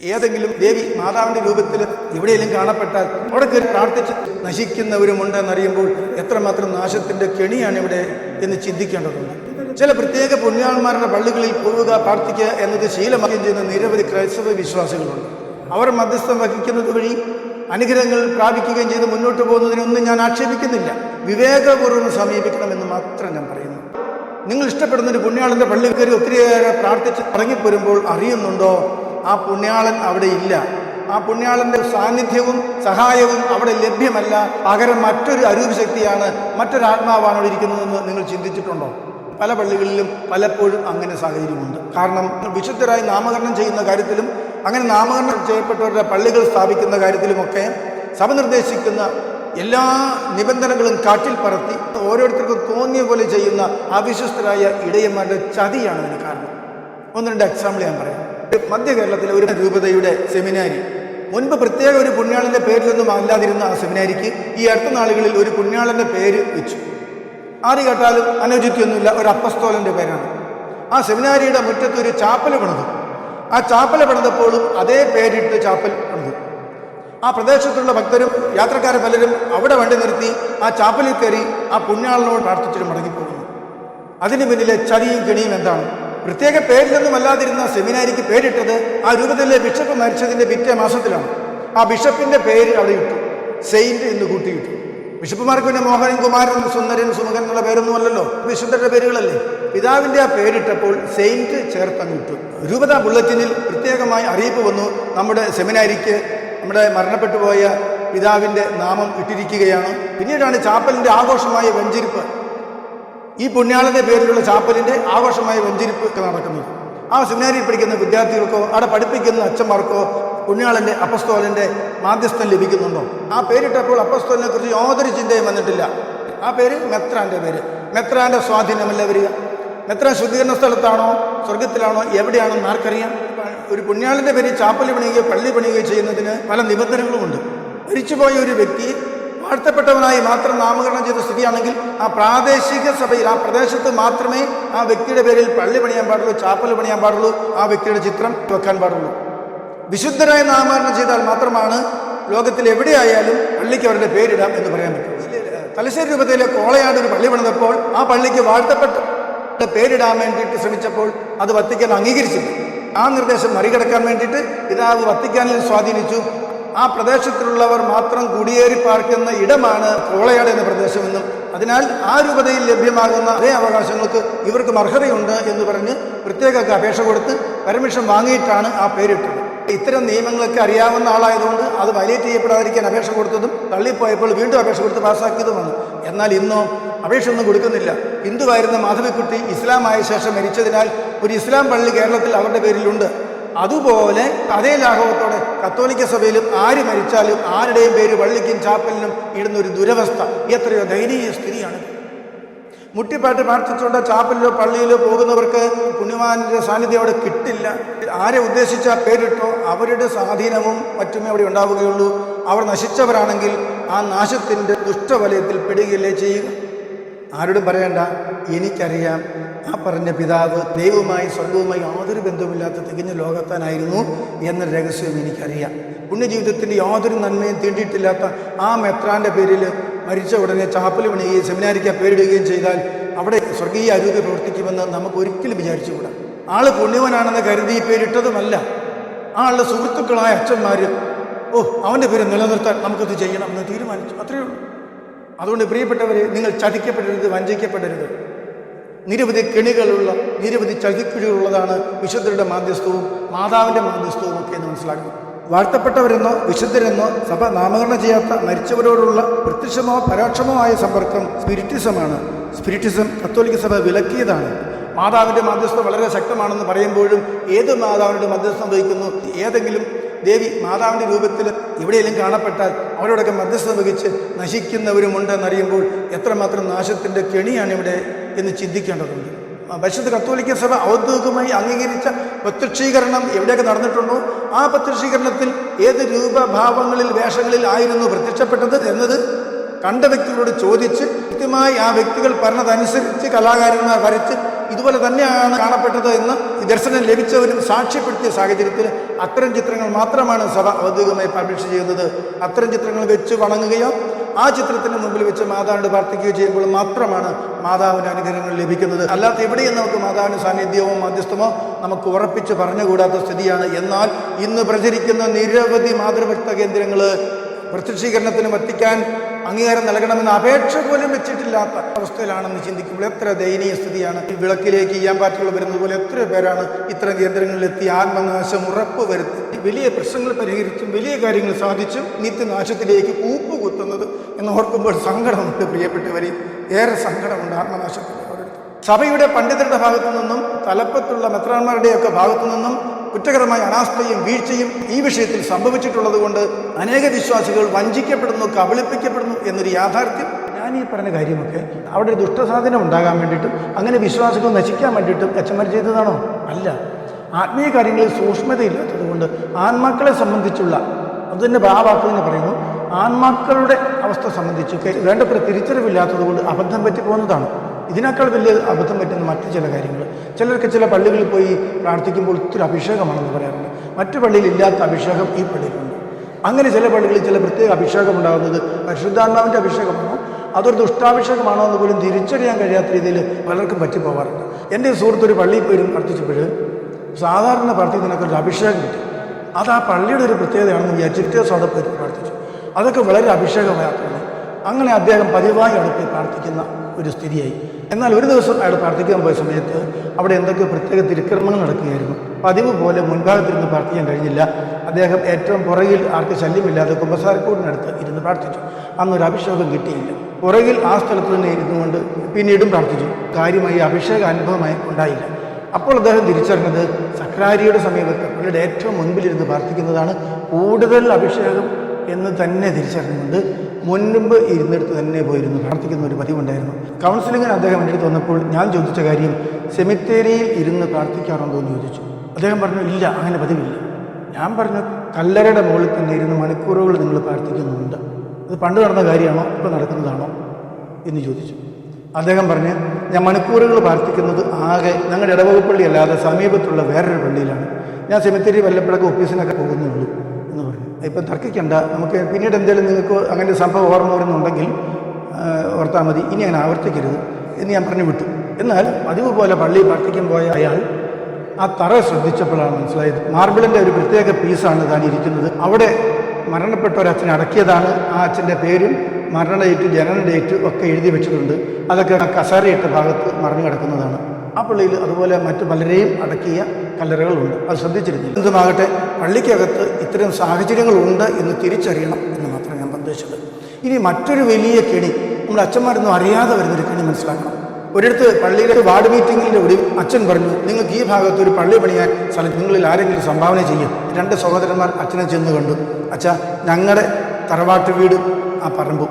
ഏതെങ്കിലും ദേവി മാതാവിന്റെ രൂപത്തിൽ എവിടെയെങ്കിലും കാണപ്പെട്ടാൽ അവിടെ കയറി പ്രാർത്ഥിച്ച് നശിക്കുന്നവരുമുണ്ടെന്നറിയുമ്പോൾ എത്രമാത്രം നാശത്തിന്റെ കെണിയാണ് ഇവിടെ എന്ന് ചിന്തിക്കേണ്ടതുണ്ട്. ചില പ്രത്യേക പുണ്യാളന്മാരുടെ പള്ളികളിൽ പോവുക പ്രാർത്ഥിക്കുക എന്നത് ശീലമാക്കുകയും ചെയ്യുന്ന നിരവധി ക്രൈസ്തവ വിശ്വാസികളുണ്ട്. അവർ മധ്യസ്ഥം വഹിക്കുന്നത് വഴി അനുഗ്രഹങ്ങൾ പ്രാപിക്കുകയും ചെയ്ത് മുന്നോട്ട് പോകുന്നതിനൊന്നും ഞാൻ ആക്ഷേപിക്കുന്നില്ല. വിവേകപൂർവം സമീപിക്കണമെന്ന് മാത്രം ഞാൻ പറയുന്നു. നിങ്ങൾ ഇഷ്ടപ്പെടുന്ന ഒരു പുണ്യാളന്റെ പള്ളി ഒത്തിരിയേറെ പ്രാർത്ഥിച്ച് ഇറങ്ങിപ്പോരുമ്പോൾ അറിയുന്നുണ്ടോ? ആ പുണ്യാളൻ അവിടെ ഇല്ല. ആ പുണ്യാളന്റെ സാന്നിധ്യവും സഹായവും അവിടെ ലഭ്യമല്ല. പകരം മറ്റൊരു അരൂപ ശക്തിയാണ് മറ്റൊരു ആത്മാവാണ് അവിടെ ഇരിക്കുന്നതെന്ന് നിങ്ങൾ ചിന്തിച്ചിട്ടുണ്ടോ? പല പള്ളികളിലും പലപ്പോഴും അങ്ങനെ സാഹചര്യമുണ്ട്. കാരണം വിശുദ്ധരായി നാമകരണം ചെയ്യുന്ന കാര്യത്തിലും അങ്ങനെ നാമകരണം ചെയ്യപ്പെട്ടവരുടെ പള്ളികൾ സ്ഥാപിക്കുന്ന കാര്യത്തിലുമൊക്കെ സഭ നിർദ്ദേശിക്കുന്ന എല്ലാ നിബന്ധനകളും കാറ്റിൽ പറത്തി ഓരോരുത്തർക്കും തോന്നിയ പോലെ ചെയ്യുന്ന അവിശ്വസ്തരായ ഇടയന്മാരുടെ ചതിയാണ് അതിന് കാരണം. ഒന്ന് രണ്ട് എക്സാമ്പിൾ ഞാൻ പറയാം. മധ്യ കേരളത്തിലെ ഒരു രൂപതയുടെ സെമിനാരി. മുൻപ് പ്രത്യേക ഒരു പുണ്യാളന്റെ പേരിലൊന്നും അല്ലാതിരുന്ന ആ സെമിനാരിക്ക് ഈ അടുത്ത നാളുകളിൽ ഒരു പുണ്യാളന്റെ പേര് വെച്ചു. ആര് കേട്ടാലും അനുചിത്യൊന്നുമില്ല ഒരു അപ്പസ്തോലന്റെ പേരാണ്. ആ സെമിനാരിയുടെ മുറ്റത്ത് ഒരു ചാപ്പൽ പണിതു. ആ ചാപ്പൽ പണിതപ്പോഴും അതേ പേരിട്ട് ചാപ്പൽ പണിതു. ആ പ്രദേശത്തുള്ള ഭക്തരും യാത്രക്കാരെ പലരും അവിടെ വണ്ടി നിർത്തി ആ ചാപ്പലിൽ കയറി ആ പുണ്യാളനോട് പ്രാർത്ഥിച്ചിട്ട് മടങ്ങിപ്പോകുന്നു. അതിന് പിന്നിലെ ചതിയും കെണിയും എന്താണ്? പ്രത്യേക പേരിലൊന്നും അല്ലാതിരുന്ന സെമിനാരിക്ക് പേരിട്ടത് ആ രൂപത്തിലെ ബിഷപ്പ് മരിച്ചതിന്റെ പിറ്റേ മാസത്തിലാണ്. ആ ബിഷപ്പിന്റെ പേര് അവിടെ ഇട്ടു. സെയിന്റ് എന്ന് കൂട്ടിയിട്ടു. ബിഷപ്പുമാർക്ക് പിന്നെ മോഹനൻ കുമാരൻ സുന്ദരൻ സുമുഖൻ എന്നുള്ള പേരൊന്നും അല്ലല്ലോ. വിശുദ്ധരുടെ പേരുകളല്ലേ. പിതാവിന്റെ ആ പേരിട്ടപ്പോൾ സെയിന്റ് ചേർത്തങ്ങ് ഇട്ടു രൂപത ബുള്ളറ്റിനിൽ പ്രത്യേകമായി അറിയിപ്പ് വന്നു. നമ്മുടെ സെമിനാരിക്ക് നമ്മുടെ മരണപ്പെട്ടു പോയ പിതാവിന്റെ നാമം ഇട്ടിരിക്കുകയാണ്. പിന്നീടാണ് ചാപ്പലിന്റെ ആഘോഷമായ വെഞ്ചിരിപ്പ്. ഈ പുണ്യാളന്റെ പേരിലുള്ള ചാപ്പലിന്റെ ആഘോഷമായ വെഞ്ചിരിപ്പ് ഒക്കെ നടക്കുന്നത്. ആ സെമിനാരിയിൽ പഠിക്കുന്ന വിദ്യാർത്ഥികൾക്കോ അവിടെ പഠിപ്പിക്കുന്ന അച്ഛന്മാർക്കോ പുണ്യാളന്റെ അപ്പസ്തോലന്റെ മാധ്യസ്ഥം ലഭിക്കുന്നുണ്ടോ? ആ പേരിട്ടപ്പോൾ അപ്പസ്തോലിനെ കുറിച്ച് യാതൊരു ചിന്തയും വന്നിട്ടില്ല. ആ പേര് മെത്രാന്റെ പേര്. മെത്രാന്റെ സ്വാധീനമല്ല വരിക. മെത്രാൻ ശുദ്ധീകരണ സ്ഥലത്താണോ സ്വർഗത്തിലാണോ എവിടെയാണോ ആർക്കറിയാം? ഒരു പുണ്യാളിന്റെ പേര് ചാപ്പൽ പണിയുകയോ പള്ളി പണിയുകയോ ചെയ്യുന്നതിന് പല നിബന്ധനകളുമുണ്ട്. മരിച്ചുപോയ ഒരു വ്യക്തി വാഴ്ത്തപ്പെട്ടവനായി മാത്രം നാമകരണം ചെയ്ത സ്ഥിതിയാണെങ്കിൽ ആ പ്രാദേശിക സഭയിൽ ആ പ്രദേശത്ത് മാത്രമേ ആ വ്യക്തിയുടെ പേരിൽ പള്ളി പണിയാൻ പാടുള്ളൂ ചാപ്പൽ പണിയാൻ പാടുള്ളൂ ആ വ്യക്തിയുടെ ചിത്രം വെക്കാൻ പാടുള്ളൂ. വിശുദ്ധരായി നാമകരണം ചെയ്താൽ മാത്രമാണ് ലോകത്തിൽ എവിടെയായാലും പള്ളിക്ക് അവരുടെ പേരിടാം എന്ന് പറയാൻ പറ്റും. തലശ്ശേരി രൂപതയിലെ കോളയാട് ഒരു പള്ളി പണിതപ്പോൾ ആ പള്ളിക്ക് വാഴ്ത്തപ്പെട്ട പേരിടാൻ വേണ്ടിയിട്ട് ശ്രമിച്ചപ്പോൾ അത് വത്തിക്കാൻ അംഗീകരിച്ചില്ല. ആ നിർദ്ദേശം മറികടക്കാൻ വേണ്ടിയിട്ട് അത് വത്തിക്കാനിൽ സ്വാധീനിച്ചു. ആ പ്രദേശത്തിലുള്ളവർ മാത്രം കുടിയേറി പാർക്കുന്ന ഇടമാണ് കോളയാട് എന്ന പ്രദേശമെന്നും അതിനാൽ ആ രൂപതയിൽ ലഭ്യമാകുന്ന അതേ അവകാശങ്ങൾക്ക് ഇവർക്ക് അർഹതയുണ്ട് എന്ന് പറഞ്ഞ് പ്രത്യേക അപേക്ഷ കൊടുത്ത് പെർമിഷൻ വാങ്ങിയിട്ടാണ് ആ പേരിട്ടത്. ഇത്തരം നിയമങ്ങളൊക്കെ അറിയാവുന്ന ആളായതുകൊണ്ട് അത് വയലേറ്റ് ചെയ്യപ്പെടാതിരിക്കാൻ അപേക്ഷ കൊടുത്തതും തള്ളിപ്പോയപ്പോൾ വീണ്ടും അപേക്ഷ കൊടുത്ത് പാസ്സാക്കിയതുമാണ്. എന്നാൽ ഇന്നോ അപേക്ഷ ഒന്നും കൊടുക്കുന്നില്ല. ഹിന്ദുവായിരുന്ന മാധവിക്കുട്ടി ഇസ്ലാം ആയ ശേഷം മരിച്ചതിനാൽ ഒരു ഇസ്ലാം പള്ളി കേരളത്തിൽ അവരുടെ പേരിലുണ്ട്. അതുപോലെ അതേ ലാഘവത്തോടെ കത്തോലിക്ക സഭയിലും ആര് മരിച്ചാലും ആരുടെയും പേര് പള്ളിക്കും ചാപ്പലിനും ഇടുന്ന ഒരു ദുരവസ്ഥ. എത്രയോ ദയനീയ സ്ഥിതിയാണ് മുട്ടിപ്പാട്ട് പ്രാർത്ഥിച്ചുകൊണ്ട് ചാപ്പലിലോ പള്ളിയിലോ പോകുന്നവർക്ക് പുണ്യവാന്റെ സാന്നിധ്യം അവിടെ കിട്ടില്ല. ആരെ ഉദ്ദേശിച്ച പേരിട്ടോ അവരുടെ സ്വാധീനവും മറ്റുമേ അവിടെ ഉണ്ടാവുകയുള്ളൂ. അവർ നശിച്ചവരാണെങ്കിൽ ആ നാശത്തിന്റെ ദുഷ്ടവലയത്തിൽ പെടുകയല്ലേ ചെയ്യുക? ആരോടും പറയണ്ട. എനിക്കറിയാം ആ പറഞ്ഞ പിതാവ് ദൈവവുമായി സ്വർഗവുമായി യാതൊരു ബന്ധവുമില്ലാത്ത തികഞ്ഞ ലോകത്താനായിരുന്നു എന്ന രഹസ്യം എനിക്കറിയാം. പുണ്യജീവിതത്തിന്റെ യാതൊരു നന്മയും തീണ്ടിയിട്ടില്ലാത്ത ആ മെത്രാന്റെ പേരിൽ മരിച്ച ഉടനെ ചാപ്പൽ പണിയുകയും സെമിനാരിക്ക് പേരിടുകയും ചെയ്താൽ അവിടെ സ്വർഗീയ അരൂപി പ്രവർത്തിക്കുമെന്ന് നമുക്ക് ഒരിക്കലും വിചാരിച്ചുകൂടാ. ആൾ പുണ്യവനാണെന്ന് കരുതി പേരിട്ടതുമല്ല. ആളുടെ സുഹൃത്തുക്കളായ അച്ഛന്മാർ ഓ അവന്റെ പേര് നിലനിർത്താൻ നമുക്കത് ചെയ്യണം എന്ന് തീരുമാനിച്ചു. അത്രയേ ഉള്ളൂ. അതുകൊണ്ട് പ്രിയപ്പെട്ടവരെ നിങ്ങൾ ചതിക്കപ്പെടരുത് വഞ്ചിക്കപ്പെടരുത്. നിരവധി കെണികളുള്ള നിരവധി ചതിക്കുഴികളുള്ളതാണ് വിശുദ്ധരുടെ മാധ്യസ്ഥവും മാതാവിന്റെ മാധ്യസ്ഥവും ഒക്കെ എന്ന് മനസ്സിലാക്കുന്നു. വാഴ്ത്തപ്പെട്ടവരെന്നോ വിശുദ്ധരെന്നോ സഭ നാമകരണം ചെയ്യാത്ത മരിച്ചവരോടുള്ള പ്രത്യക്ഷമോ പരോക്ഷമോ ആയ സമ്പർക്കം സ്പിരിറ്റിസമാണ്. സ്പിരിറ്റിസം കത്തോലിക്ക സഭ വിലക്കിയതാണ്. മാതാവിന്റെ മധ്യസ്ഥം വളരെ ശക്തമാണെന്ന് പറയുമ്പോഴും ഏത് മാതാവിന്റെ മധ്യസ്ഥം വഹിക്കുന്നു? ഏതെങ്കിലും ദേവി മാതാവിന്റെ രൂപത്തിൽ എവിടെയെങ്കിലും കാണപ്പെട്ടാൽ അവരോടൊക്കെ മധ്യസ്ഥം വഹിച്ച് നശിക്കുന്നവരുമുണ്ടെന്നറിയുമ്പോൾ എത്രമാത്രം നാശത്തിന്റെ കെണിയാണ് ഇവിടെ എന്ന് ചിന്തിക്കേണ്ടതുണ്ട്. പരിശുദ്ധ കത്തോലിക്ക സഭ ഔദ്യോഗികമായി അംഗീകരിച്ച പ്രത്യക്ഷീകരണം എവിടെയൊക്കെ നടന്നിട്ടുണ്ടോ ആ പ്രത്യക്ഷീകരണത്തിൽ ഏത് രൂപഭാവങ്ങളിൽ വേഷങ്ങളിൽ ആയിരുന്നു പ്രത്യക്ഷപ്പെട്ടത് എന്നത് കണ്ട വ്യക്തികളോട് ചോദിച്ച് കൃത്യമായി ആ വ്യക്തികൾ പറഞ്ഞതനുസരിച്ച് കലാകാരന്മാർ വരച്ച് ഇതുപോലെ തന്നെയാണ് കാണപ്പെട്ടത് എന്ന് ദർശനം ലഭിച്ചവരും സാക്ഷ്യപ്പെടുത്തിയ സാഹചര്യത്തിൽ അത്തരം ചിത്രങ്ങൾ മാത്രമാണ് സഭ ഔദ്യോഗികമായി പബ്ലിഷ് ചെയ്യുന്നത്. അത്തരം ചിത്രങ്ങൾ വെച്ച് വണങ്ങുകയോ ആ ചിത്രത്തിന് മുമ്പിൽ വെച്ച് മാതാവിനോട് പ്രാർത്ഥിക്കുകയോ ചെയ്യുമ്പോൾ മാത്രമാണ് മാതാവിന്റെ അനുഗ്രഹങ്ങൾ ലഭിക്കുന്നത്. അല്ലാത്ത എവിടെയും നമുക്ക് മാതാവിന്റെ സാന്നിധ്യമോ മധ്യസ്ഥമോ നമുക്ക് ഉറപ്പിച്ച് പറഞ്ഞുകൂടാത്ത സ്ഥിതിയാണ്. എന്നാൽ ഇന്ന് പ്രചരിക്കുന്ന നിരവധി മാതൃഭക്ത കേന്ദ്രങ്ങൾ പ്രത്യക്ഷീകരണത്തിന് വത്തിക്കാൻ അംഗീകാരം നൽകണമെന്ന അപേക്ഷ പോലും വെച്ചിട്ടില്ലാത്ത അവസ്ഥയിലാണെന്ന് ചിന്തിക്കുമ്പോൾ എത്ര ദയനീയ സ്ഥിതിയാണ്. ഈ വിളക്കിലേക്ക് ഈയാമ്പാറ്റുകൾ വരുന്നത് പോലെ എത്ര പേരാണ് ഇത്തരം കേന്ദ്രങ്ങളിലെത്തി ആത്മനാശം ഉറപ്പ് വരുത്തി വലിയ പ്രശ്നങ്ങൾ പരിഹരിച്ചും വലിയ കാര്യങ്ങൾ സാധിച്ചും നിത്യനാശത്തിലേക്ക് കൂപ്പ് കുത്തുന്നത് എന്ന് ഓർക്കുമ്പോൾ സങ്കടമുണ്ട് പ്രിയപ്പെട്ടവരെ. ഏറെ സങ്കടമുണ്ട് ആത്മനാശത്തിൽ സഭയുടെ പണ്ഡിതരുടെ ഭാഗത്തു നിന്നും തലപ്പത്തുള്ള മെത്രാന്മാരുടെയൊക്കെ ഭാഗത്തു നിന്നും കുറ്റകരമായ അനാസ്ഥയും വീഴ്ചയും ഈ വിഷയത്തിൽ സംഭവിച്ചിട്ടുള്ളത് കൊണ്ട് അനേക വിശ്വാസികൾ വഞ്ചിക്കപ്പെടുന്നു കബളിപ്പിക്കപ്പെടുന്നു എന്നൊരു യാഥാർത്ഥ്യം. ഞാൻ ഈ പറഞ്ഞ കാര്യമൊക്കെ അവിടെ ദുഷ്ടസാധനം ഉണ്ടാകാൻ വേണ്ടിയിട്ടും അങ്ങനെ വിശ്വാസികൾ നശിക്കാൻ വേണ്ടിയിട്ടും അച്ഛന്മാർ ചെയ്തതാണോ? അല്ല. ആത്മീയ കാര്യങ്ങളിൽ സൂക്ഷ്മതയില്ലാത്തത് കൊണ്ട് ആത്മാക്കളെ സംബന്ധിച്ചുള്ള അത് തന്നെ വാക്ക് തന്നെ പറയുന്നു. ആത്മാക്കളുടെ അവസ്ഥ സംബന്ധിച്ച് വേണ്ടപ്പെട്ട തിരിച്ചറിവില്ലാത്തത് കൊണ്ട് അബദ്ധം പറ്റി പോകുന്നതാണ് ഇതിനേക്കാൾ വലിയ അബദ്ധം പറ്റുന്ന മറ്റു ചില കാര്യങ്ങൾ. ചിലർക്ക് ചില പള്ളികളിൽ പോയി പ്രാർത്ഥിക്കുമ്പോൾ ഒത്തിരി അഭിഷേകമാണെന്ന് പറയാറുണ്ട്. മറ്റു പള്ളിയിൽ ഇല്ലാത്ത അഭിഷേകം ഈ പള്ളിയിലുണ്ട് അങ്ങനെ ചില പള്ളികളിൽ ചില പ്രത്യേക അഭിഷേകം ഉണ്ടാകുന്നത് പരിശുദ്ധാത്മാവിന്റെ അഭിഷേകമാണോ? അതൊരു ദുഷ്ടാഭിഷേകമാണോ എന്ന് പോലും തിരിച്ചറിയാൻ കഴിയാത്ത രീതിയിൽ പലർക്കും പറ്റിപ്പോവാറുണ്ട്. എന്റെ സുഹൃത്തൊരു പള്ളിയിൽ പോയി പ്രാർത്ഥിച്ചപ്പോൾ സാധാരണ പ്രാർത്ഥിക്കുന്നതിനൊക്കെ ഒരു അഭിഷേകം കിട്ടി. അത് ആ പള്ളിയുടെ ഒരു പ്രത്യേകതയാണെന്ന് വിചാരിച്ചിട്ട് അവിടെ പോയി പ്രാർത്ഥിച്ചു. അതൊക്കെ വളരെ അഭിഷേകമായിട്ടുണ്ട് അങ്ങനെ അദ്ദേഹം പതിവായി പോയി പ്രാർത്ഥിക്കുന്ന ഒരു സ്ഥിതിയായി. എന്നാൽ ഒരു ദിവസം അയാൾ പ്രാർത്ഥിക്കാൻ പോയ സമയത്ത് അവിടെ എന്തൊക്കെ പ്രത്യേക തിരുക്രമങ്ങൾ നടക്കുകയായിരുന്നു. പതിവ് പോലെ മുൻഭാഗത്തിരുന്ന് പ്രാർത്ഥിക്കാൻ കഴിഞ്ഞില്ല. അദ്ദേഹം ഏറ്റവും പുറകിൽ ആർക്ക് ശല്യമില്ലാതെ കുമ്പസാരക്കൂടിനടുത്ത് ഇരുന്ന് പ്രാർത്ഥിച്ചു. അന്നൊരു അഭിഷേകം കിട്ടിയില്ല. പുറകിൽ ആ സ്ഥലത്ത് തന്നെ ഇരുന്നുകൊണ്ട് പിന്നീടും പ്രാർത്ഥിച്ചു. കാര്യമായി അഭിഷേക അനുഭവമായി ഉണ്ടായില്ല. അപ്പോൾ അദ്ദേഹം തിരിച്ചറിഞ്ഞത് സക്രാരിയുടെ സമീപത്ത് അവരുടെ ഏറ്റവും മുൻപിലിരുന്ന് പ്രാർത്ഥിക്കുന്നതാണ് കൂടുതൽ അഭിഷേകം എന്ന് തന്നെ തിരിച്ചറിഞ്ഞുകൊണ്ട് മുൻപ് ഇരുന്നിടത്ത് തന്നെ പോയിരുന്നു. പ്രാർത്ഥിക്കുന്ന ഒരു പതിവുണ്ടായിരുന്നു. കൗൺസിലിങ്ങിന് അദ്ദേഹം എന്റെ അടുത്ത് വന്നപ്പോൾ ഞാൻ ചോദിച്ച കാര്യം സെമിത്തേരിയിൽ ഇരുന്ന് പ്രാർത്ഥിക്കാറുണ്ടോ? എന്ന് ചോദിച്ചു. അദ്ദേഹം പറഞ്ഞു ഇല്ല അങ്ങനെ പതിവില്ല. ഞാൻ പറഞ്ഞു കല്ലറയുടെ മുകളിൽ തന്നെ ഇരുന്ന് മണിക്കൂറുകൾ നിങ്ങൾ പ്രാർത്ഥിക്കുന്നുണ്ട്. അത് പണ്ട് നടന്ന കാര്യമാണോ? ഇപ്പോൾ നടക്കുന്നതാണോ? എന്ന് ചോദിച്ചു. അദ്ദേഹം പറഞ്ഞ് ഞാൻ മണിക്കൂറുകൾ പ്രാർത്ഥിക്കുന്നത് ആകെ ഞങ്ങളുടെ ഇടവകപ്പള്ളി അല്ലാതെ സമീപത്തുള്ള വേറൊരു പള്ളിയിലാണ്. ഞാൻ സെമിത്തേരി വല്ലപ്പോഴൊക്കെ ഓഫീസിനൊക്കെ പോകുന്നേ ഉള്ളൂ എന്ന് പറഞ്ഞു. ഇപ്പം തർക്കിക്കണ്ട. നമുക്ക് പിന്നീട് എന്തെങ്കിലും നിങ്ങൾക്ക് അങ്ങനെ സംഭവം ഓർമ്മ വരുന്നുണ്ടെങ്കിൽ ഓർത്താൽ മതി. ഇനി അങ്ങനെ ആവർത്തിക്കരുത് എന്ന് ഞാൻ പറഞ്ഞു വിട്ടു. എന്നാൽ പതിവ് പോലെ പള്ളിയിൽ പ്രാർത്ഥിക്കാൻ പോയ അയാൾ ആ തറ ശ്രദ്ധിച്ചപ്പോഴാണ് മനസ്സിലായത്. മാർബിളിന്റെ ഒരു പ്രത്യേക പീസാണ് താൻ ഇരിക്കുന്നത് അവിടെ മരണപ്പെട്ട ഒരു അച്ഛനെ അടക്കിയതാണ് ആ അച്ഛന്റെ പേരും. മരണ ഡേറ്റ് ജനന ഡേറ്റ് ഒക്കെ എഴുതി വെച്ചിട്ടുണ്ട്. അതൊക്കെ കസേരയിട്ട ഭാഗത്ത് മറിഞ്ഞു കിടക്കുന്നതാണ്. ആ പള്ളിയിൽ അതുപോലെ മറ്റു പലരെയും അടക്കിയ കല്ലറകളുണ്ട്. അത് ശ്രദ്ധിച്ചിരുന്നു എന്തുമാകട്ടെ പള്ളിക്കകത്ത് ഇത്തരം സാഹചര്യങ്ങളുണ്ട് എന്ന് തിരിച്ചറിയണം എന്ന് മാത്രം ഞാൻ ഉദ്ദേശിച്ചത്. ഇനി മറ്റൊരു വലിയ കെണി നമ്മുടെ അച്ഛന്മാരൊന്നും അറിയാതെ വരുന്നൊരു കെണി മനസ്സിലാക്കണം. ഒരിടത്ത് പള്ളിയിലെ വാർഡ് മീറ്റിങ്ങിന്റെ ഒടുവിൽ അച്ഛൻ പറഞ്ഞു നിങ്ങൾക്ക് ഈ ഭാഗത്ത് ഒരു പള്ളി പണിയാൻ സ്ഥലം നിങ്ങളിൽ ആരെങ്കിലും സംഭാവന ചെയ്യും. രണ്ട് സഹോദരന്മാർ അച്ഛനെ ചെന്ന് കണ്ടു. അച്ഛാ ഞങ്ങളുടെ തറവാട്ട് വീട് ആ പറമ്പും.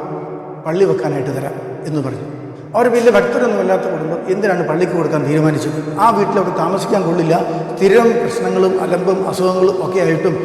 പള്ളി വെക്കാനായിട്ട് തരാം എന്ന് പറഞ്ഞു. അവർ വലിയ ഭക്തരൊന്നും അല്ലാത്ത കുടുംബം എന്തിനാണ് പള്ളിക്ക് കൊടുക്കാൻ തീരുമാനിച്ചത്? ആ വീട്ടിൽ അവർ താമസിക്കാൻ കൊള്ളില്ല. സ്ഥിരം പ്രശ്നങ്ങളും അലമ്പും അസുഖങ്ങളും ഒക്കെ ആയിട്ടും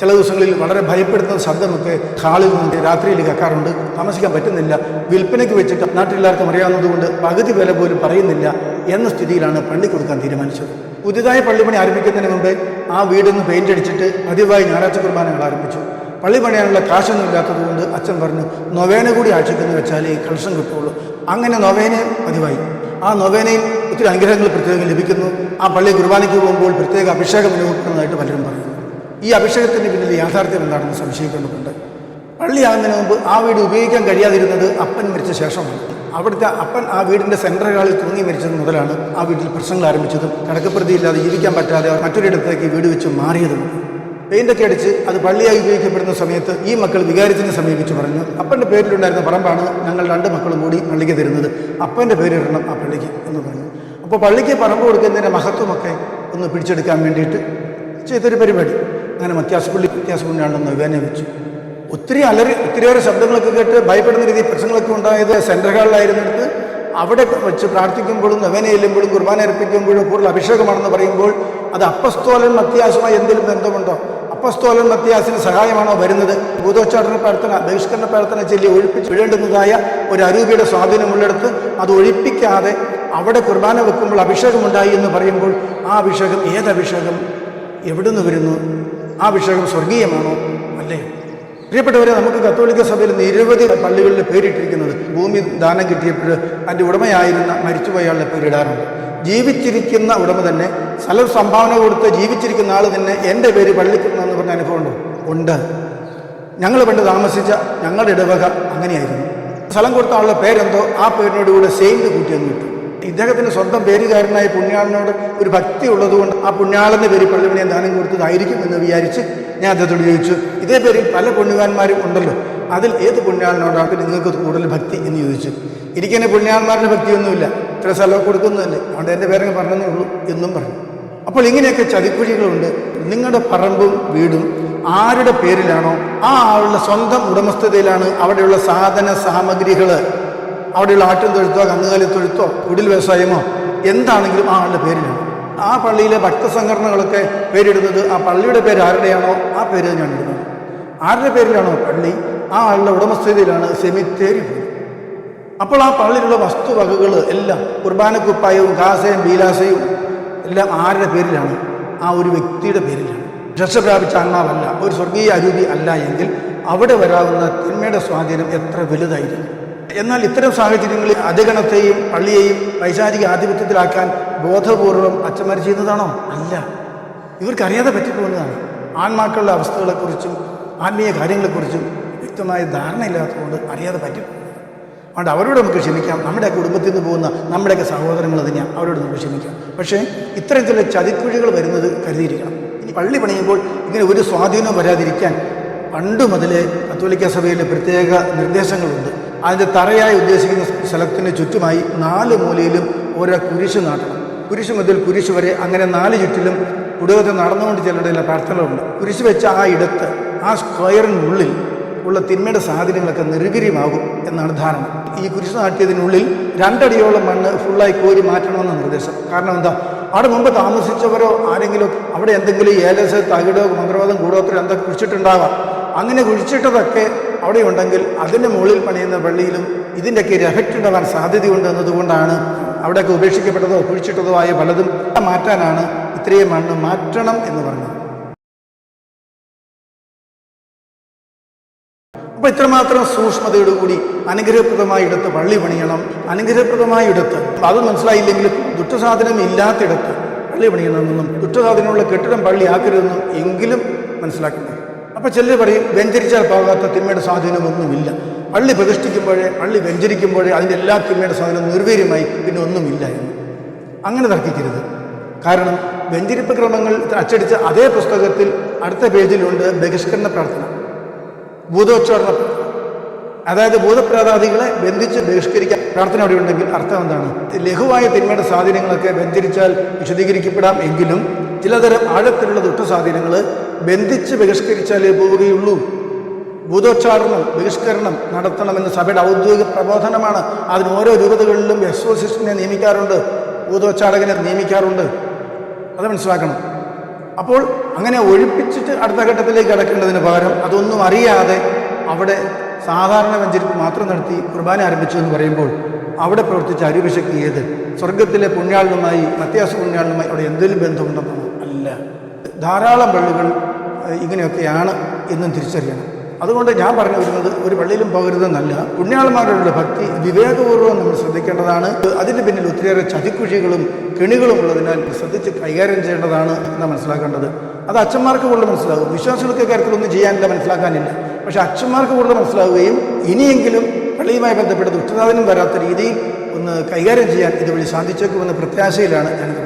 ചില ദിവസങ്ങളിൽ വളരെ ഭയപ്പെടുത്തുന്ന ശബ്ദമൊക്കെ ഹാളിൽ നിന്ന് രാത്രിയിൽ കേൾക്കാറുണ്ട്. താമസിക്കാൻ പറ്റുന്നില്ല. വിൽപ്പനയ്ക്ക് വെച്ചിട്ട് നാട്ടിലെല്ലാവർക്കും അറിയാവുന്നതുകൊണ്ട് പകുതി വില പോലും പറയുന്നില്ല എന്ന സ്ഥിതിയിലാണ് പള്ളി കൊടുക്കാൻ തീരുമാനിച്ചത്. പുതിയതായി പള്ളിപ്പണി ആരംഭിക്കുന്നതിന് മുമ്പ് ആ വീടൊന്ന് പെയിന്റ് അടിച്ചിട്ട് പതിവായി ഞായറാഴ്ച കുർബാനകൾ ആരംഭിച്ചു. പള്ളി പണിയാനുള്ള കാശൊന്നും ഇല്ലാത്തത് കൊണ്ട് അച്ഛൻ പറഞ്ഞു നൊവേന കൂടി ആഴ്ചക്കെന്ന് വെച്ചാലേ കളക്ഷൻ കിട്ടുള്ളൂ. അങ്ങനെ നൊവേന പതിവായി. ആ നൊവേനയിൽ ഒത്തിരി അനുഗ്രഹങ്ങൾ പ്രത്യേകം ലഭിക്കുന്നു. ആ പള്ളി കുർബാനയ്ക്ക് പോകുമ്പോൾ പ്രത്യേക അഭിഷേകം അനുഭവപ്പെടുന്നതായിട്ട് പലരും പറയുന്നു. ഈ അഭിഷേകത്തിന് പിന്നിൽ യാഥാർത്ഥ്യം എന്താണെന്ന് സംശയിക്കേണ്ടതുണ്ട്. പള്ളിയാകുന്നതിന് മുമ്പ് ആ വീട് ഉപയോഗിക്കാൻ കഴിയാതിരുന്നത് അപ്പൻ മരിച്ച ശേഷമാണ്. അവിടുത്തെ അപ്പൻ ആ വീടിന്റെ സെൻട്രൽ ഹാളിൽ തൂങ്ങി മരിച്ചത് മുതലാണ് ആ വീട്ടിൽ പ്രശ്നങ്ങൾ ആരംഭിച്ചതും കടക്കപ്രതിയില്ലാതെ ജീവിക്കാൻ പറ്റാതെ മറ്റൊരിടത്തേക്ക് വീട് വെച്ച് മാറിയതും. പെയിന്റൊക്കെ അടിച്ച് അത് പള്ളിയായി ഉപയോഗിക്കപ്പെടുന്ന സമയത്ത് ഈ മക്കൾ വികാരത്തിനെ സമീപിച്ച് പറഞ്ഞു. അപ്പന്റെ പേരിലുണ്ടായിരുന്ന പറമ്പാണ് ഞങ്ങൾ രണ്ട് മക്കളും കൂടി പള്ളിക്ക് തരുന്നത്. അപ്പന്റെ പേരിടണം ആ പള്ളിക്ക് എന്ന് പറഞ്ഞു. അപ്പോൾ പള്ളിക്ക് പറമ്പ് കൊടുക്കുന്നതിന്റെ മഹത്വമൊക്കെ ഒന്ന് പിടിച്ചെടുക്കാൻ വേണ്ടിയിട്ട് ചെയ്തൊരു പരിപാടി. അങ്ങനെ മത്യാസപ്പള്ളി വ്യത്യാസപ്പള്ളിയാണെന്ന് വേനെ വെച്ചു. ഒത്തിരി അലറി ഒത്തിരിയേറെ ശബ്ദങ്ങളൊക്കെ കേട്ട് ഭയപ്പെടുന്ന രീതിയിൽ പ്രശ്നങ്ങളൊക്കെ ഉണ്ടായത് സെൻട്രൽ ഹാളിലായിരുന്നിടത്ത്. അവിടെ വെച്ച് പ്രാർത്ഥിക്കുമ്പോഴും നവേന ചെല്ലുമ്പോഴും കുർബാന അർപ്പിക്കുമ്പോഴും കൂടുതൽ അഭിഷേകമാണെന്ന് പറയുമ്പോൾ അത് അപ്പസ്തോലൻ മത്യാസുമായി എന്തെങ്കിലും ബന്ധമുണ്ടോ? അപ്പസ്തോലൻ മത്യാസിന് സഹായമാണോ വരുന്നത്? ഭൂതോച്ചാടന പ്രാർത്ഥന ബഹിഷ്കരണ പ്രാർത്ഥന ചൊല്ലി ഒഴിപ്പിച്ച് വിടേണ്ടുന്നതായ ഒരു അരൂപിയുടെ സ്വാധീനമുള്ളിടത്ത് അത് ഒഴിപ്പിക്കാതെ അവിടെ കുർബാന വെക്കുമ്പോൾ അഭിഷേകമുണ്ടായി എന്ന് പറയുമ്പോൾ ആ അഭിഷേകം ഏത് അഭിഷേകം എവിടുന്ന് വരുന്നു? ആ അഭിഷേകം സ്വർഗീയമാണോ? അല്ലേ? പ്രിയപ്പെട്ടവരെ നമുക്ക് കത്തോലിക്ക സഭയിൽ നിരവധി പള്ളികളിൽ പേരിട്ടിരിക്കുന്നത് ഭൂമി ദാനം കിട്ടിയപ്പോൾ അതിന്റെ ഉടമയായിരുന്ന മരിച്ചുപോയാളുടെ പേരിടാറുണ്ട് ജീവിച്ചിരിക്കുന്ന ഉടമ തന്നെ സ്ഥലം സംഭാവന കൊടുത്ത് ജീവിച്ചിരിക്കുന്ന ആൾ തന്നെ എന്റെ പേര് പള്ളിക്കുന്നെന്ന് പറഞ്ഞ അനുഭവമുണ്ടോ ഉണ്ട്? ഞങ്ങൾ പണ്ട് താമസിച്ച ഞങ്ങളുടെ ഇടവക അങ്ങനെയായിരുന്നു. സ്ഥലം കൊടുത്ത ആളുടെ പേരെന്തോ ആ പേരിനോടുകൂടെ സെയിന്റ് കൂട്ടിയെന്ന് കിട്ടും ഇദ്ദേഹത്തിന് സ്വന്തം പേരുകാരനായ പുണ്യാളിനോട് ഒരു ഭക്തി ഉള്ളതുകൊണ്ട് ആ പുണ്യാളന്റെ പേര് പള്ളിമണിയൻ ദാനം കൊടുത്തതായിരിക്കും എന്ന് വിചാരിച്ച് ഞാൻ അദ്ദേഹത്തോട് ചോദിച്ചു. ഇതേ പേരിൽ പല പുണ്യവാന്മാരും ഉണ്ടല്ലോ. അതിൽ ഏത് പുണ്യാളിനോടാണ് നിങ്ങൾക്ക് കൂടുതൽ ഭക്തി എന്ന് ചോദിച്ചു. എനിക്കെന്നെ പുണ്യാന്മാരുടെ ഭക്തിയൊന്നുമില്ല. ഇത്ര സ്ഥലം കൊടുക്കുന്നതല്ലേ. അതുകൊണ്ട് എന്റെ പേരങ്ങ് പറഞ്ഞതേ ഉള്ളൂ എന്നും പറഞ്ഞു. അപ്പോൾ ഇങ്ങനെയൊക്കെ ചതിക്കുഴികളുണ്ട്. നിങ്ങളുടെ പറമ്പും വീടും ആരുടെ പേരിലാണോ ആ ആളുടെ സ്വന്തം ഉടമസ്ഥതയിലാണ് അവിടെയുള്ള സാധന സാമഗ്രികൾ അവിടെയുള്ള ആട്ടും തൊഴുത്തോ കന്നുകാലി തൊഴുത്തോ കുടിൽ വ്യവസായമോ എന്താണെങ്കിലും ആ ആളുടെ പേരിലാണ്. ആ പള്ളിയിലെ ഭക്തസംഘടനകളൊക്കെ പേരിടുന്നത് ആ പള്ളിയുടെ പേര് ആരുടെയാണോ? ആ പേര് തന്നെയാണ് ഇടുന്നത്. ആരുടെ പേരിലാണോ പള്ളി? ആ ആളുടെ ഉടമസ്ഥതയിലാണ് സെമിത്തേരി അപ്പോൾ ആ പള്ളിയിലുള്ള വസ്തുവകകൾ എല്ലാം കുർബാനക്കുപ്പായവും കാസയും ബീലാസയും എല്ലാം ആരുടെ പേരിലാണ്? ആ ഒരു വ്യക്തിയുടെ പേരിലാണ്. രക്ഷ പ്രാപിച്ച ആത്മാവല്ല ഒരു സ്വർഗീയ അരൂപി അല്ല എങ്കിൽ അവിടെ വരാവുന്ന തിന്മയുടെ സ്വാധീനം എത്ര വലുതായിരിക്കും? എന്നാൽ ഇത്തരം സാഹചര്യങ്ങളിൽ അധികണത്തെയും പള്ളിയെയും വൈചാരിക ആധിപത്യത്തിലാക്കാൻ ബോധപൂർവം അച്ഛന്മാർ ചെയ്യുന്നതാണോ? അല്ല. ഇവർക്കറിയാതെ പറ്റിപ്പോകുന്നതാണ്. ആൺമാക്കളുടെ അവസ്ഥകളെക്കുറിച്ചും ആത്മീയ കാര്യങ്ങളെക്കുറിച്ചും വ്യക്തമായ ധാരണയില്ലാത്തതുകൊണ്ട് അറിയാതെ പറ്റിപ്പോകുന്നത് അതുകൊണ്ട് അവരോട് നമുക്ക് ക്ഷമിക്കാം. നമ്മുടെ കുടുംബത്തിൽ നിന്ന് പോകുന്ന നമ്മുടെയൊക്കെ സഹോദരങ്ങൾ തന്നെയാണ് അവരോട് നമുക്ക് ക്ഷമിക്കാം. പക്ഷേ ഇത്തരം ചില ചതിക്കുഴികൾ വരുന്നത് കരുതിയിരിക്കണം. ഇനി പള്ളി പണിയുമ്പോൾ ഇങ്ങനെ ഒരു സ്വാധീനവും വരാതിരിക്കാൻ പണ്ട് മുതലേ കത്തോലിക്ക സഭയിലെ പ്രത്യേക നിർദ്ദേശങ്ങളുണ്ട്. അതിന്റെ തറയായി ഉദ്ദേശിക്കുന്ന സ്ഥലത്തിന് ചുറ്റുമായി നാല് മൂലയിലും ഓരോ കുരിശ് നാട്ടണം. കുരിശ് മുതൽ കുരിശ് വരെ അങ്ങനെ നാല് ചുറ്റിലും കുടുംബത്തിൽ നടന്നുകൊണ്ട് ചെല്ലേണ്ട ചില പ്രാർത്ഥനകളുണ്ട്. കുരിശ് വെച്ച ആ ഇടത്ത് ആ സ്ക്വയറിനുള്ളിൽ ഉള്ള തിന്മയുടെ സാഹചര്യങ്ങളൊക്കെ നിർഗിര്യമാകും എന്നാണ് ധാരണ. ഈ കുരിശ് നാട്ടിയതിനുള്ളിൽ രണ്ടടിയോളം മണ്ണ് ഫുള്ളായി കോരി മാറ്റണമെന്ന നിർദ്ദേശം. കാരണം എന്താ? അവിടെ മുമ്പ് താമസിച്ചവരോ ആരെങ്കിലും അവിടെ എന്തെങ്കിലും ഏലസ് തകിടോ മന്ത്രവാദം കൂടോത്രോ എന്തൊക്കെ കുഴിച്ചിട്ടുണ്ടാവാം. അങ്ങനെ കുഴിച്ചിട്ടതൊക്കെ അവിടെ ഉണ്ടെങ്കിൽ അതിന്റെ മുകളിൽ പണിയുന്ന പള്ളിയിലും ഇതിന്റെയൊക്കെ ഒരു എഫക്റ്റ് ഉണ്ടാവാൻ സാധ്യതയുണ്ട് എന്നതുകൊണ്ടാണ് അവിടെയൊക്കെ ഉപേക്ഷിക്കപ്പെട്ടതോ കുഴിച്ചിട്ടതോ ആയ പലതും മാറ്റാനാണ് ഇത്രയും മണ്ണ് മാറ്റണം എന്ന് പറഞ്ഞത്. അപ്പോൾ ഇത്രമാത്രം സൂക്ഷ്മതയോടുകൂടി കൂടി ഇടത്ത് പള്ളി പണിയണം അനുഗ്രഹപ്രദമായിടത്ത് അത് മനസ്സിലായില്ലെങ്കിലും ദുഷ്ടസാധനം ഇല്ലാത്തിടത്ത് പള്ളി പണിയണമെന്നും ദുഷ്ടസാധനമുള്ള കെട്ടിടം പള്ളി ആക്കരുതെന്നും എങ്കിലും മനസ്സിലാക്കണം അപ്പോൾ ചിലർ പറയും വ്യഞ്ചരിച്ചാൽ പോകാത്ത തിന്മയുടെ സ്വാധീനമൊന്നുമില്ല പള്ളി പ്രതിഷ്ഠിക്കുമ്പോഴേ പള്ളി വ്യഞ്ചരിക്കുമ്പോഴേ അതിന്റെ എല്ലാ തിന്മയുടെ സ്വാധീനം നിർവീര്യമായി പിന്നെ ഒന്നുമില്ല എന്ന്. അങ്ങനെ തർക്കിക്കരുത്. കാരണം വ്യഞ്ചരിപ്പ് ക്രമങ്ങൾ അച്ചടിച്ച അതേ പുസ്തകത്തിൽ അടുത്ത പേജിലുണ്ട് ബഹിഷ്കരണ പ്രാർത്ഥന. ഭൂതോച്ചാരണ അതായത് ഭൂതപ്രാതാദികളെ ബന്ധിച്ച് ബഹിഷ്കരിക്കാൻ പ്രാർത്ഥന അവിടെ ഉണ്ടെങ്കിൽ അർത്ഥം എന്താണ്? ലഘുവായ തിന്മയുടെ സ്വാധീനങ്ങളൊക്കെ ബന്ധിച്ചാൽ വിശദീകരിക്കപ്പെടാം എങ്കിലും ചിലതരം ആഴത്തിലുള്ള ദുഷ്ടസ്വാധീനങ്ങൾ ബന്ധിച്ച് ബഹിഷ്കരിച്ചാലേ പോവുകയുള്ളൂ. ഭൂതോച്ചാരണം ബഹിഷ്കരണം നടത്തണമെന്ന് സഭയുടെ ഔദ്യോഗിക പ്രബോധനമാണ്. അതിന് ഓരോ രൂപതകളിലും എക്സോസിസ്റ്റിനെ നിയമിക്കാറുണ്ട്. ഭൂതോച്ചാരകനെ നിയമിക്കാറുണ്ട്. അത് മനസ്സിലാക്കണം. അപ്പോൾ അങ്ങനെ ഒഴിപ്പിച്ചിട്ട് അടുത്ത ഘട്ടത്തിലേക്ക് കിടക്കേണ്ടതിന് പകരം അതൊന്നും അറിയാതെ അവിടെ സാധാരണ വെഞ്ചരിപ്പ് മാത്രം നടത്തി കുർബാന ആരംഭിച്ചു എന്ന് പറയുമ്പോൾ അവിടെ പ്രവർത്തിച്ച അരിവശക്തി ഏത്? സ്വർഗത്തിലെ പുണ്യാളുമായി മത്യാസ പുണ്യാളുമായി അവിടെ എന്തെങ്കിലും ബന്ധമുണ്ടെന്നാണ്? ധാരാളം പള്ളികൾ ഇങ്ങനെയൊക്കെയാണ് എന്നും തിരിച്ചറിയണം. അതുകൊണ്ട് ഞാൻ പറഞ്ഞു വരുന്നത് ഒരു പള്ളിയിലും പോകരുതെന്നല്ല. പുണ്യാളന്മാരുടെ ഭക്തി വിവേകപൂർവം നമ്മൾ ശ്രദ്ധിക്കേണ്ടതാണ്. അതിന് പിന്നിൽ ഒത്തിരിയേറെ ചതിക്കുഴികളും കെണികളും ഉള്ളതിനാൽ ശ്രദ്ധിച്ച് കൈകാര്യം ചെയ്യേണ്ടതാണ് എന്നാണ് മനസ്സിലാക്കേണ്ടത്. അത് അച്ഛന്മാർക്ക് കൂടുതൽ മനസ്സിലാകും. വിശ്വാസികൾക്ക് കാര്യത്തിലൊന്നും ചെയ്യാനില്ല മനസ്സിലാക്കാനില്ല. പക്ഷേ അച്ഛന്മാർക്ക് കൂടുതൽ മനസ്സിലാവുകയും ഇനിയെങ്കിലും പള്ളിയുമായി ബന്ധപ്പെട്ട ദുഷ്ടസാധനം വരാത്ത രീതിയിൽ ഒന്ന് കൈകാര്യം ചെയ്യാൻ ഇതുവഴി സാധിച്ചേക്കുമെന്ന പ്രത്യാശയിലാണ് ഞാനിത്